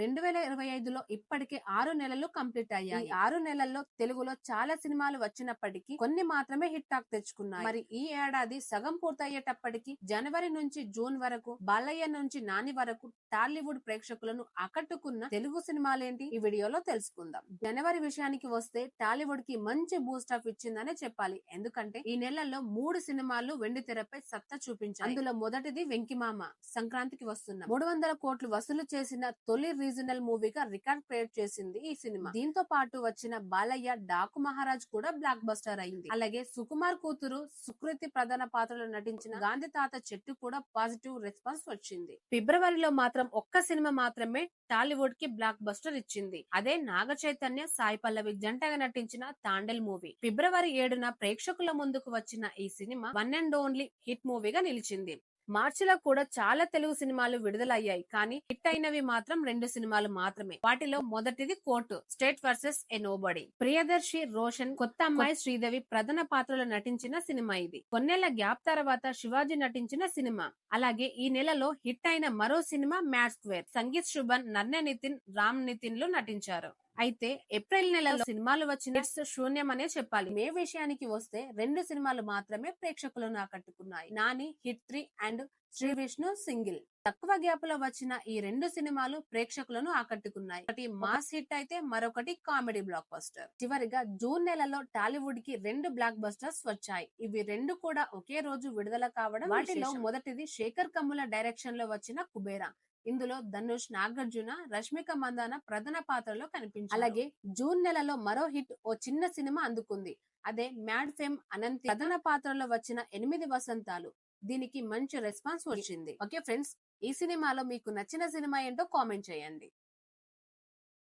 రెండు వేల ఇరవై ఐదులో ఇప్పటికే ఆరు నెలలు కంప్లీట్ అయ్యాయి. ఆరు నెలల్లో తెలుగులో చాలా సినిమాలు వచ్చినప్పటికీ కొన్ని మాత్రమే హిట్ టాక్ తెచ్చుకున్నాయి. మరి ఈ ఏడాది సగం పూర్తయ్యేటప్పటికి జనవరి నుంచి జూన్ వరకు బాలయ్య నుంచి నాని వరకు టాలీవుడ్ ప్రేక్షకులను ఆకట్టుకున్న తెలుగు సినిమాలేంటి? ఈ వీడియోలో తెలుసుకుందాం. జనవరి విషయానికి వస్తే టాలీవుడ్కి మంచి బూస్ట్ ఆఫ్ ఇచ్చిందనే చెప్పాలి. ఎందుకంటే ఈ నెలల్లో మూడు సినిమాలు వెండి తెరపై సత్తా చూపించాయి. అందులో మొదటిది వెంకిమామ సంక్రాంతికి వస్తున్న మూడు వందల కోట్లు వసూలు చేసిన తొలి రీజనల్ మూవీగా రికార్డ్ క్రియేట్ చేసింది ఈ సినిమా. దీంతో పాటు వచ్చిన బాలయ్య డాకు మహారాజ్ కూడా బ్లాక్ బస్టర్ అయింది. అలాగే సుకుమార్ కూతురు సుకృతి ప్రధాన పాత్రలో నటించిన గాంధీ తాత చెట్టు కూడా పాజిటివ్ రెస్పాన్స్ వచ్చింది. ఫిబ్రవరిలో మాత్రం ఒక్క సినిమా మాత్రమే టాలీవుడ్కి బ్లాక్ బస్టర్ ఇచ్చింది. అదే నాగ చైతన్య సాయి పల్లవి జంటగా నటించిన తాండెల్ మూవీ. ఫిబ్రవరి ఏడున ప్రేక్షకుల ముందుకు వచ్చిన ఈ cinema one and only hit మూవీగా నిలిచింది. మార్చిలో కూడా చాలా తెలుగు సినిమాలు విడుదలయ్యాయి. కానీ హిట్ అయినవి మాత్రం రెండు సినిమాలు మాత్రమే. వాటిలో మొదటిది court state versus a nobody. Priyadarshi Roshan కొత్త అమ్మాయి శ్రీదేవి ప్రధాన పాత్రలో నటించిన సినిమా ఇది. కొన్నేళ్ళ గ్యాప్ తర్వాత శివాజీ నటించిన సినిమా. అలాగే ఈ నెలలో హిట్ అయిన మరో cinema mad square. Sangeeth Shobhan Narne Nithin Ram నితిన్లు నటించారు. అయితే ఏప్రిల్ నెలలో సినిమాలు వచ్చిన శూన్యం అనే చెప్పాలి. మే విషయానికి వస్తే రెండు సినిమాలు మాత్రమే ప్రేక్షకులను ఆకట్టుకున్నాయి. Nani hit three and Sree Vishnu single. తక్కువ గ్యాప్లో వచ్చిన ఈ రెండు సినిమాలు ప్రేక్షకులను ఆకట్టుకున్నాయి. ఒకటి మాస్ హిట్ అయితే మరొకటి కామెడీ బ్లాక్ బస్టర్ చివరిగా జూన్ నెలలో టాలీవుడ్కి రెండు బ్లాక్ బస్టర్స్ వచ్చాయి. ఇవి రెండు కూడా ఒకే రోజు విడుదల కావడం వాటిలో మొదటిది శేఖర్ కమ్ముల డైరెక్షన్లో వచ్చిన కుబేరా. ఇందులో ధనుష్ నాగార్జున రష్మిక మందాన ప్రధాన పాత్రలో కనిపించారు. అలాగే జూన్ నెలలో మరో హిట్ ఓ చిన్న సినిమా అందుకుంది. అదే మ్యాడ్ ఫేమ్ అనంతి ప్రధాన పాత్రలో వచ్చిన ఎనిమిది వసంతాలు. దీనికి మంచి రెస్పాన్స్ వచ్చింది. ఓకే ఫ్రెండ్స్ ఈ సినిమాలో మీకు నచ్చిన సినిమా ఏంటో కామెంట్ చేయండి.